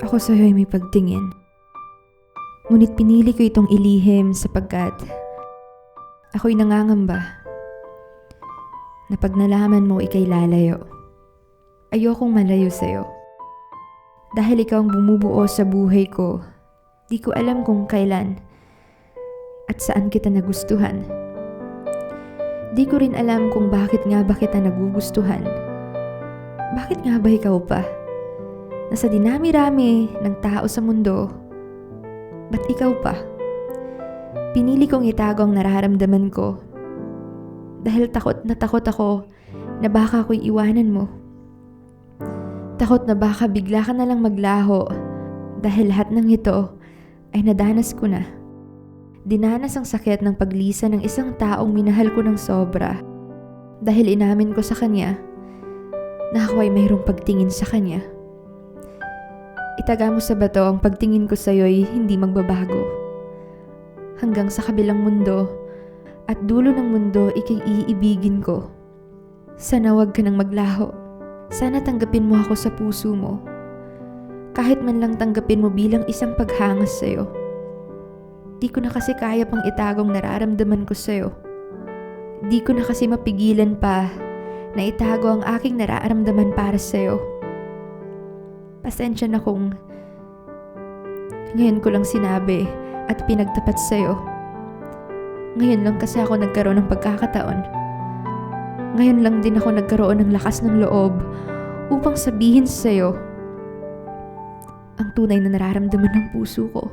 Ako sa'yo ay may pagtingin. Ngunit pinili ko itong ilihim sapagkat ako'y nangangamba na pag nalaman mo ikay lalayo. Ayokong malayo sa'yo. Dahil ikaw ang bumubuo sa buhay ko, di ko alam kung kailan at saan kita nagustuhan. Di ko rin alam kung bakit nga ba kita nagugustuhan. Bakit nga ba ikaw pa? Nasa dinami-rami ng tao sa mundo, ba't ikaw pa? Pinili kong itago ang nararamdaman ko dahil takot na takot ako na baka ako'y iwanan mo. Takot na baka bigla ka na lang maglaho dahil lahat ng ito ay nadanas ko na. Dinanas ang sakit ng paglisa ng isang taong minahal ko ng sobra dahil inamin ko sa kanya na ako ay mayroong pagtingin sa kanya. Itaga mo sa bato ang pagtingin ko sa ay hindi magbabago. Hanggang sa kabilang mundo at dulo ng mundo ikay iibigin ko. Sana wag ka nang maglaho. Sana tanggapin mo ako sa puso mo. Kahit man lang tanggapin mo bilang isang paghangas sa'yo. Di ko na kasi kaya pang itagong nararamdaman ko sa'yo. Di ko na kasi mapigilan pa na itago ang aking nararamdaman para sa'yo. Pasensya na kung ngayon ko lang sinabi at pinagtapat sa'yo. Ngayon lang kasi ako nagkaroon ng pagkakataon. Ngayon lang din ako nagkaroon ng lakas ng loob upang sabihin sa'yo ang tunay na nararamdaman ng puso ko.